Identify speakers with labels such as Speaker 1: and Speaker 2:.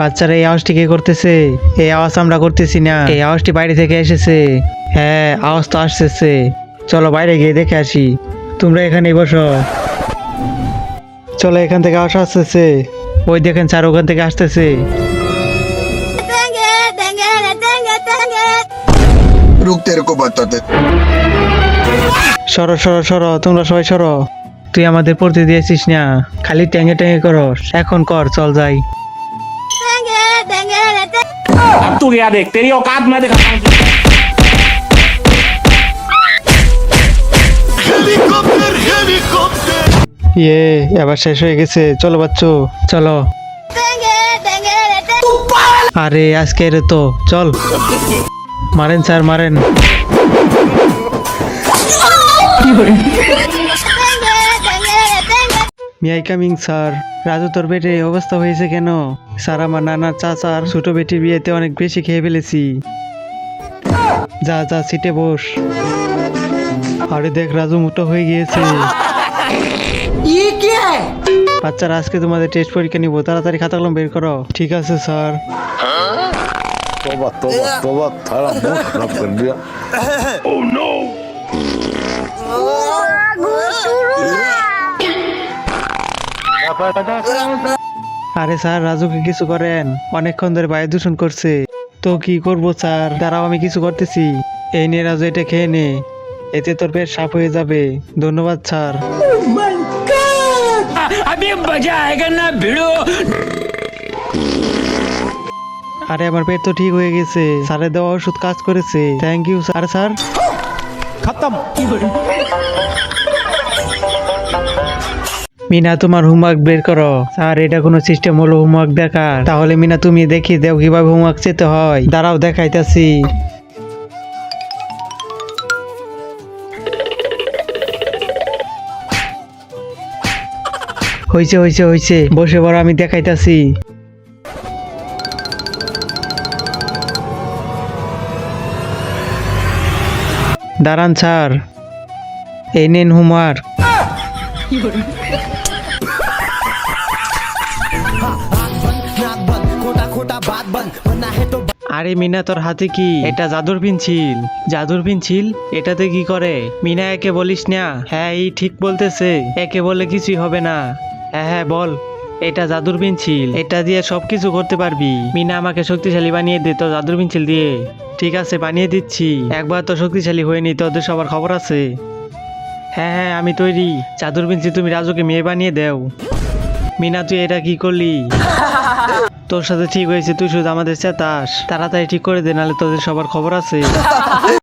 Speaker 1: বাচ্চারা এই আওয়াজটি কে করতেছে? এই আওয়াজ আমরা করতেছি না। এই আওয়াজটি বাইরে থেকে এসেছে। হ্যাঁ আওয়াজ তো আসতেছে। চলো বাইরে গিয়ে দেখে আসি। তোমরা এখানে বসো। চলো এখান থেকে আওয়াজ আসতেছে। ওই দেখেন স্যার ওখান থেকে আসতেছে। সরো সরো সরো তোমরা সবাই সরো। তুই আমাদের পড়তে দিয়েছিস না। খালি ট্যাঙ্গে ট্যাঙ্গে করস। এখন কর চল যাই।
Speaker 2: तू गया देख तेरी औकात मैं दिखाता हूँ तुझे।
Speaker 1: ইয়ে এবার শেষ হয়ে গেছে চলো বাচ্চু চলো
Speaker 3: Tengue, tengue, tengue.
Speaker 1: আরে আজকে রে তো চল মারেন স্যার মারেন
Speaker 3: Tengue, tengue, tengue.
Speaker 1: মিয়াই কামিং স্যার। রাজু তোর বেটে অবস্থা হয়েছে কেন? স্যার আমার নানা চাচার ছোট বেটির বিয়েতে অনেক বেশি খেয়ে ফেলেছি। যা যা সিটে বস। আরে দেখ রাজু মোটো হয়ে গিয়েছে। বাচ্চারা আজকে তোমাদের টেস্ট পরীক্ষা নিবো। তাড়াতাড়ি খাতা কলম বের করো। ঠিক আছে স্যার।
Speaker 4: তোবা তোবা তোবা মুখ খারাপ কর দিয়া। oh, ও নো
Speaker 1: আরে স্যার রাজু কি কিছু করেন। অনেকক্ষণ ধরে বায়ু দূষণ করছে। তো কি করব স্যার? দাঁড়াও আমি কিছু করতেছি। এই নিয়ে রাজু এটা খেয়ে নে। এতে তোর পেট সাফ হয়ে যাবে। ধন্যবাদ স্যার। আরে আমার পেট তো ঠিক হয়ে গেছে। স্যারের দেওয়া ওষুধ কাজ করেছে। Thank you sir. স্যার। খতম। মিনা, তোমার হোমওয়ার্ক বের করো। স্যার, এটা কোনো সিস্টেম হলো হোমওয়ার্ক দেখা তাহলে মিনা, তুমি দেখি, দেও কীভাবে হোমওয়ার্ক চেতে হয়। দাঁড়াও, দেখাইতাছি। হইছে হইছে হইছে। বসে বড় আমি দেখাইতাছি। দাঁড়ান, স্যার। এই নেন হোমওয়ার্ক আরে মিনা, তোর হাতে কি? এটা জাদুর পেন্সিল জাদুর পেন্সিল এটাতে কি করে? মিনা, একে বলিস না। হ্যাঁ এই ঠিক বলতেছে। একে বলে কিছুই হবে না। হ্যাঁ হ্যাঁ বল। এটা জাদুর পেন্সিল এটা দিয়ে সব কিছু করতে পারবি। মিনা, আমাকে শক্তিশালী বানিয়ে দে তো জাদুর পেন্সিল দিয়ে। ঠিক আছে, বানিয়ে দিচ্ছি। একবার তো শক্তিশালী হয়নি তোদের সবার খবর আছে। হ্যাঁ হ্যাঁ আমি তৈরি। চাদর বিনছি তুমি রাজুকে মেয়ে বানিয়ে দেও। মিনা, তুই এটা কি করলি? তোর সাথে ঠিক হয়েছে, তুই শুধু আমাদের চেতাস। তাড়াতাড়ি ঠিক করে দে, নাহলে তোদের সবার খবর আছে।